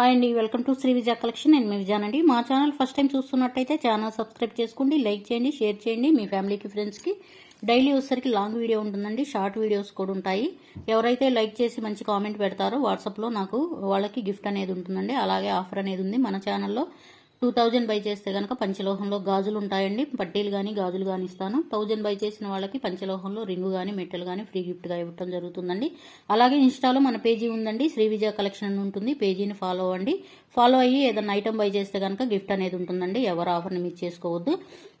Hi అండి welcome to Sri Vijaya collection. నేను మీ విజయానండి మా ఛానల్ ఫస్ట్ టైం చూస్తున్నట్టయితే ఛానల్ సబ్స్క్రైబ్ చేసుకోండి లైక్ చేయండి షేర్ చేయండి. మీ ఫ్యామిలీకి ఫ్రెండ్స్కి డైలీ వచ్చేసరికి లాంగ్ వీడియో ఉంటుందండి షార్ట్ వీడియోస్ కూడా ఉంటాయి. ఎవరైతే లైక్ చేసి మంచి కామెంట్ పెడతారో వాట్సాప్లో నాకు వాళ్ళకి గిఫ్ట్ అనేది ఉంటుందండి. అలాగే ఆఫర్ అనేది ఉంది మన ఛానల్లో. టూ థౌజండ్ బై చేస్తే కనుక పంచలోహంలో గాజులు ఉంటాయండి. పట్టీలు కానీ గాజులు కానీ ఇస్తాను. థౌజండ్ బై చేసిన వాళ్ళకి పంచలోహంలో రింగు కానీ మెట్టెలు కానీ ఫ్రీ గిఫ్ట్గా ఇవ్వటం జరుగుతుందండి. అలాగే ఇన్స్టాలో మన పేజీ ఉందండి. శ్రీ విజయ కలెక్షన్ అని ఉంటుంది. పేజీని ఫాలో అవ్వండి. ఫాలో అయ్యి ఏదైనా ఐటమ్ బై చేస్తే కనుక గిఫ్ట్ అనేది ఉంటుందండి. ఎవరు ఆఫర్ని మిస్ చేసుకోవద్దు.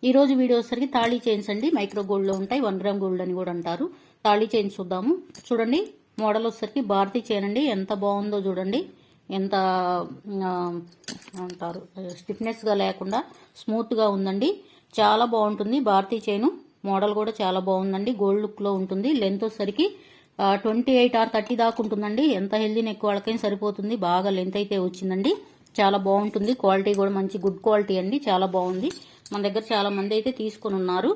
ఈ రోజు వీడియో వచ్చరికి తాళీ చైన్స్ అండి. మైక్రో గోల్డ్లో ఉంటాయి. వన్ గ్రామ్ గోల్డ్ అని కూడా అంటారు. తాళీ చైన్స్ చూద్దాము. చూడండి. మోడల్ వచ్చరికి భారతీ చైన్ అండి. ఎంత బాగుందో చూడండి. ఎంత అంటారు స్టిఫ్నెస్గా లేకుండా స్మూత్గా ఉందండి. చాలా బాగుంటుంది. భారతీ చైను మోడల్ కూడా చాలా బాగుందండి. గోల్డ్ లుక్లో ఉంటుంది. లెంత్ వచ్చేసరికి ట్వంటీ ఎయిట్ ఆర్ థర్టీ దాకా ఉంటుందండి. ఎంత హెల్దీ నెక్ వాళ్ళకైనా సరిపోతుంది. బాగా లెంత్ అయితే వచ్చిందండి. చాలా బాగుంటుంది. క్వాలిటీ కూడా మంచి గుడ్ క్వాలిటీ అండి. చాలా బాగుంది. మన దగ్గర చాలా మంది అయితే తీసుకుని ఉన్నారు.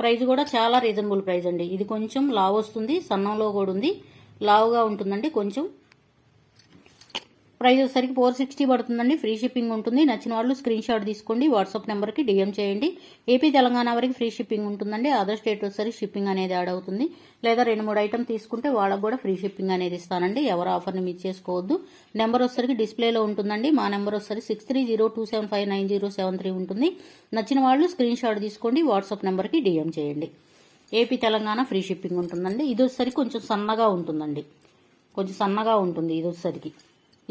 ప్రైజ్ కూడా చాలా రీజనబుల్ ప్రైస్ అండి. ఇది కొంచెం లావ్ వస్తుంది. సన్నంలో కూడా ఉంది. లావుగా ఉంటుందండి కొంచెం. ప్రైస్ వచ్చేసరికి ఫోర్ సిక్స్టీ పడుతుందండి ఫ్రీ షిప్పింగ్ ఉంటుంది. నచ్చిన వాళ్ళు స్క్రీన్ షాట్ తీసుకోండి వాట్సాప్ నెంబర్కి డిఎం చేయండి. ఏపీ తెలంగాణ వరకు ఫ్రీ షిప్పింగ్ ఉంటుందండి అదర్ స్టేట్ వచ్చేసరికి షిప్పింగ్ అనేది యాడ్ అవుతుంది. లేదా రెండు మూడు ఐటమ్ తీసుకుంటే వాళ్ళకు కూడా ఫ్రీ షిప్పింగ్ అనేది ఇస్తానండి ఎవరు ఆఫర్ని మిస్ చేసుకోవద్దు. నెంబర్ వచ్చేసరికి డిస్ప్లేలో ఉంటుందండి మా నెంబర్ వచ్చేసరికి six three zero two seven five nine zero seven three ఉంటుంది. నచ్చిన వాళ్ళు స్క్రీన్ షాట్ తీసుకోండి వాట్సాప్ నెంబర్కి డిఎం చేయండి. ఏపీ తెలంగాణ ఫ్రీ షిప్పింగ్ ఉంటుందండి. ఇది వచ్చేసరికి కొంచెం సన్నగా ఉంటుందండి. కొంచెం సన్నగా ఉంటుంది ఇది వచ్చేసరికి.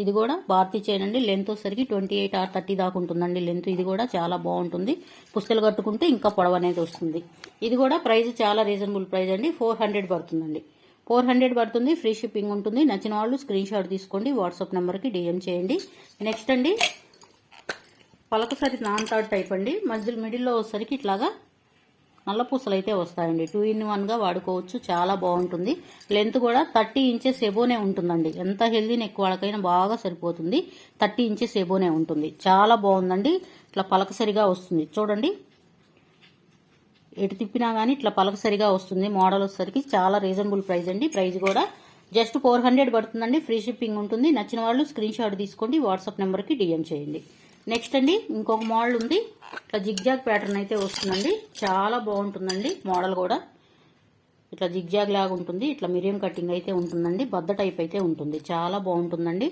ఇది కూడా భారతీ చైన్ అండి. లెంత్ వచ్చేసరికి ట్వంటీ ఎయిట్ ఆర్ థర్టీ దాకా ఉంటుందండి లెంత్. ఇది కూడా చాలా బాగుంటుంది. పుస్తలు కట్టుకుంటే ఇంకా పొడవు అనేది వస్తుంది. ఇది కూడా ప్రైస్ చాలా రీజనబుల్ ప్రైస్ అండి. ఫోర్ హండ్రెడ్ పడుతుందండి. ఫోర్ హండ్రెడ్ పడుతుంది ఫ్రీ షిప్పింగ్ ఉంటుంది. నచ్చిన వాళ్ళు స్క్రీన్ షాట్ తీసుకోండి వాట్సాప్ నెంబర్కి డిఎం చేయండి. నెక్స్ట్ అండి పలకసరి నాన్ థర్డ్ టైప్ అండి. మధ్యలో మిడిల్లో వచ్చేసరికి ఇట్లాగా నల్ల పూసలు అయితే వస్తాయండి టూ ఇన్ వన్గా వాడుకోవచ్చు. చాలా బాగుంటుంది. లెంత్ కూడా థర్టీ ఇంచెస్ ఎబోనే ఉంటుందండి. ఎంత హెల్దీ నెక్ వాళ్ళకైనా బాగా సరిపోతుంది. థర్టీ ఇంచెస్ ఎబోనే ఉంటుంది. చాలా బాగుందండి. ఇట్లా పలకసరిగా వస్తుంది. చూడండి. ఎటు తిప్పినా కానీ ఇట్లా పలకసరిగా వస్తుంది. మోడల్ వచ్చేసరికి చాలా రీజనబుల్ ప్రైస్ అండి. ప్రైస్ కూడా జస్ట్ ఫోర్ హండ్రెడ్ పడుతుందండి. ఫ్రీ షిప్పింగ్ ఉంటుంది. నచ్చిన వాళ్ళు స్క్రీన్ షాట్ తీసుకోండి వాట్సాప్ నెంబర్కి డిఎం చేయండి. నెక్స్ట్ అండి ఇంకొక మోడల్ ఉంది. ఇట్లా జిగ్జాగ్ ప్యాటర్న్ అయితే వస్తుందండి. చాలా బాగుంటుందండి మోడల్ కూడా. ఇట్లా జిగ్జాగ్ లాగా ఉంటుంది. ఇట్లా మిరియం కటింగ్ అయితే ఉంటుందండి. బద్ద టైప్ అయితే ఉంటుంది. చాలా బాగుంటుందండి.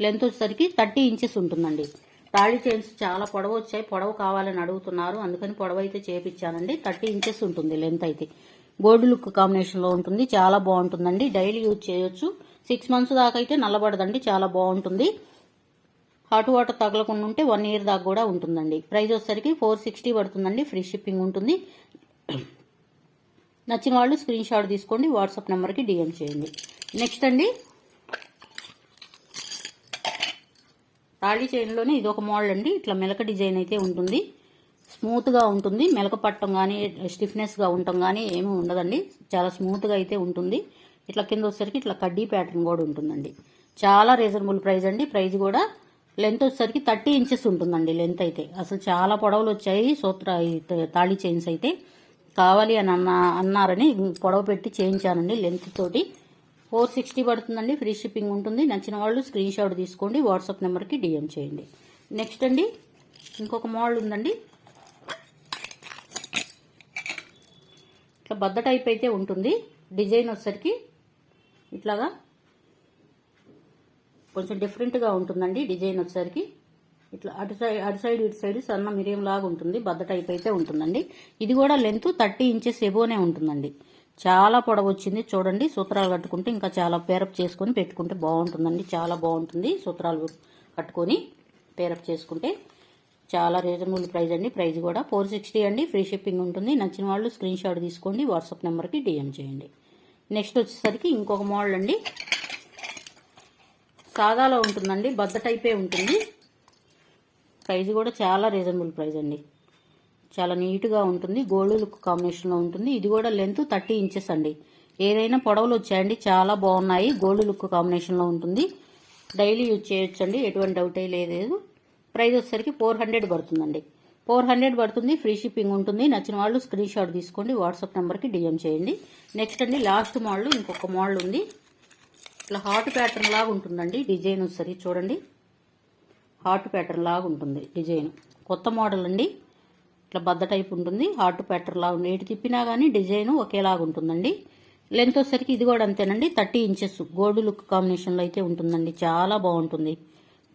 లెంత్ వచ్చేసరికి థర్టీ ఇంచెస్ ఉంటుందండి. తాళి చైన్స్ చాలా పొడవు వచ్చాయి. పొడవు కావాలని అడుగుతున్నారు. అందుకని పొడవు అయితే చేపించానండి థర్టీ ఇంచెస్ ఉంటుంది లెంత్ అయితే. గోల్డ్ లుక్ కాంబినేషన్లో ఉంటుంది. చాలా బాగుంటుందండి. డైలీ యూజ్ చేయొచ్చు. సిక్స్ మంత్స్ దాకా అయితే నల్లబడదండి. చాలా బాగుంటుంది. హాట్ వాటర్ తగలకుండా ఉంటే వన్ ఇయర్ దాకా కూడా ఉంటుందండి. ప్రైస్ వచ్చేసరికి ఫోర్ సిక్స్టీ పడుతుందండి. ఫ్రీ షిప్పింగ్ ఉంటుంది. నచ్చిన వాళ్ళు స్క్రీన్ షాట్ తీసుకోండి వాట్సాప్ నెంబర్కి డిఎం చేయండి. నెక్స్ట్ అండి. తాళీ చైన్లోనే ఇది ఒక మోడల్ అండి. ఇట్లా మెలక డిజైన్ అయితే ఉంటుంది. స్మూత్గా ఉంటుంది. మెలక పట్టం కానీ స్టిఫ్నెస్గా ఉండటం కానీ ఏమీ ఉండదండి. చాలా స్మూత్గా అయితే ఉంటుంది. ఇట్లా కింద వచ్చేసరికి ఇట్లా కడ్డీ ప్యాటర్న్ కూడా ఉంటుందండి. చాలా రీజనబుల్ ప్రైస్ అండి. ప్రైస్ కూడా లెంత్ వచ్చేసరికి థర్టీ ఇంచెస్ ఉంటుందండి లెంత్ అయితే. అసలు చాలా పొడవులు వచ్చాయి. సూత్ర తాళి చైన్స్ అయితే. కావాలి అని అన్న అన్నారని పొడవ పెట్టి చేయించానండి లెంత్ తోటి. ఫోర్ సిక్స్టీ పడుతుందండి. ఫ్రీ షిప్పింగ్ ఉంటుంది. నచ్చిన వాళ్ళు స్క్రీన్ షాట్ తీసుకోండి. వాట్సాప్ నెంబర్కి డిఎం చేయండి. నెక్స్ట్ అండి ఇంకొక మోడల్ ఉందండి. ఇట్లా బద్ద టైప్ అయితే ఉంటుంది. డిజైన్ వచ్చేసరికి ఇట్లాగా కొంచెం డిఫరెంట్గా ఉంటుందండి డిజైన్ వచ్చేసరికి. ఇట్లా అటు సైడ్ అటు సైడ్ ఇటు సైడ్ సన్న మిరియం లాగా ఉంటుంది బద్ద టైప్ అయితే ఉంటుందండి. ఇది కూడా లెంత్ థర్టీ ఇంచెస్ ఎబోనే ఉంటుందండి. చాలా పొడవు వచ్చింది చూడండి. సూత్రాలు కట్టుకుంటే ఇంకా చాలా పేరప్ చేసుకొని పెట్టుకుంటే బాగుంటుందండి. చాలా బాగుంటుంది సూత్రాలు కట్టుకొని పేరప్ చేసుకుంటే. చాలా రీజనబుల్ ప్రైస్ అండి. ప్రైస్ కూడా ఫోర్ సిక్స్టీ అండి. ఫ్రీ షిప్పింగ్ ఉంటుంది. నచ్చిన వాళ్ళు స్క్రీన్ షాట్ తీసుకోండి వాట్సాప్ నెంబర్కి డిఎం చేయండి. నెక్స్ట్ వచ్చేసరికి ఇంకొక మోడల్ అండి. సాదాలో ఉంటుందండి బద్ద టైపే ఉంటుంది. ప్రైస్ కూడా చాలా రీజనబుల్ ప్రైస్ అండి. చాలా నీట్గా ఉంటుంది గోల్డ్ లుక్ కాంబినేషన్లో ఉంటుంది. ఇది కూడా లెంత్ థర్టీ ఇంచెస్ అండి. ఏదైనా పొడవలు వచ్చాయండి చాలా బాగున్నాయి గోల్డ్ లుక్ కాంబినేషన్లో ఉంటుంది. డైలీ యూజ్ చేయొచ్చండి ఎటువంటి డౌట్ లేదు. ప్రైస్ వచ్చేసరికి ఫోర్ హండ్రెడ్ పడుతుందండి. ఫోర్ హండ్రెడ్ పడుతుంది ఫ్రీ షిప్పింగ్ ఉంటుంది. నచ్చిన వాళ్ళు స్క్రీన్ షాట్ తీసుకోండి వాట్సాప్ నెంబర్కి డిఎం చేయండి. నెక్స్ట్ అండి లాస్ట్ మోడల్ ఇంకొక మోడల్ ఉంది. ఇట్లా హార్ట్ ప్యాటర్న్ లాగా ఉంటుందండి డిజైన్ సరి చూడండి. హార్ట్ ప్యాటర్న్ లాగా ఉంటుంది డిజైన్. కొత్త మోడల్ అండి. ఇట్లా బద్ద టైప్ ఉంటుంది. హార్ట్ ప్యాటర్న్ లాగా ఉంది. ఎటు తిప్పినా కానీ డిజైన్ ఒకేలాగా ఉంటుందండి. లెంత్ వచ్చేసరికి ఇది కూడా అంతేనండి. థర్టీ ఇంచెస్ గోల్డ్ లుక్ కాంబినేషన్లో అయితే ఉంటుందండి. చాలా బాగుంటుంది.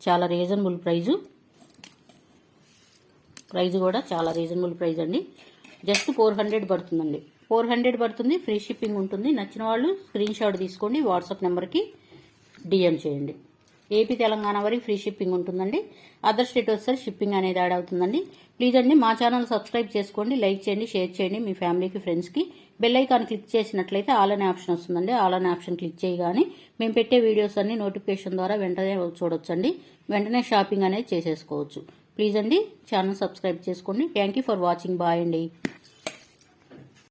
చాలా రీజనబుల్ ప్రైజు. ప్రైజ్ కూడా చాలా రీజనబుల్ ప్రైస్ అండి. జస్ట్ ఫోర్ హండ్రెడ్ పడుతుందండి. ఫోర్ హండ్రెడ్ పడుతుంది. ఫ్రీ షిప్పింగ్ ఉంటుంది. నచ్చిన వాళ్ళు స్క్రీన్ షాట్ తీసుకోండి. వాట్సాప్ నెంబర్కి డిఎం చేయండి. ఏపీ తెలంగాణ వరకు ఫ్రీ షిప్పింగ్ ఉంటుందండి. అదర్ స్టేట్ వస్తే షిప్పింగ్ అనేది యాడ్ అవుతుందండి. ప్లీజ్ అండి మా ఛానల్ సబ్స్క్రైబ్ చేసుకోండి లైక్ చేయండి షేర్ చేయండి. మీ ఫ్యామిలీకి ఫ్రెండ్స్కి బెల్ ఐకాన్ క్లిక్ చేసినట్లయితే ఆల్ అనే ఆప్షన్ వస్తుందండి. ఆల్ అనే ఆప్షన్ క్లిక్ చేయగానే మేము పెట్టే వీడియోస్ అన్ని నోటిఫికేషన్ ద్వారా వెంటనే చూడొచ్చండి. వెంటనే షాపింగ్ అనేది చేసేసుకోవచ్చు. ప్లీజ్ అండి ఛానల్ సబ్స్క్రైబ్ చేసుకోండి. Thank you for watching. Bye అండి.